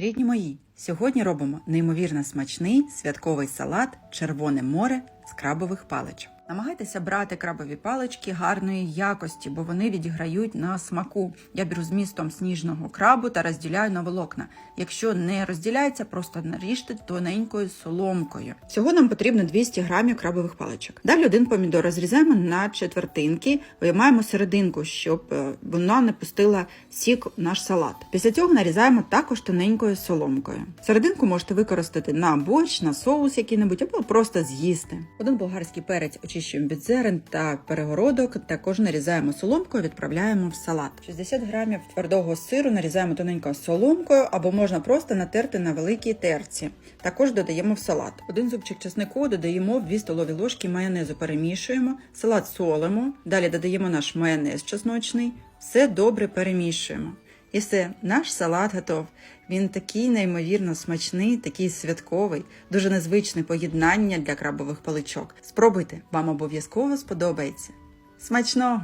Рідні мої, сьогодні робимо неймовірно смачний святковий салат Червоне море з крабових паличок. Намагайтеся брати крабові палички гарної якості, бо вони відіграють на смаку. Я беру з містом сніжного крабу та розділяю на волокна. Якщо не розділяється, просто наріжте тоненькою соломкою. Всього нам потрібно 200 грамів крабових паличок. Далі один помідор розрізаємо на четвертинки, виймаємо серединку, щоб е, вона не пустила сік в наш салат. Після цього нарізаємо також тоненькою соломкою. Серединку можете використати на борщ, на соус який-небудь або просто з'їсти. Один болгарський перець очищуємо від зерен та перегородок. Також нарізаємо соломкою, відправляємо в салат. 60 грамів твердого сиру нарізаємо тоненько соломкою або можна просто натерти на великій терці. Також додаємо в салат. Один зубчик чеснику додаємо 2 столові ложки майонезу, перемішуємо, салат солимо, далі додаємо наш майонез чесночний, все добре перемішуємо. І все, наш салат готов. Він такий неймовірно смачний, такий святковий, дуже незвичне поєднання для крабових паличок. Спробуйте, вам обов'язково сподобається. Смачного!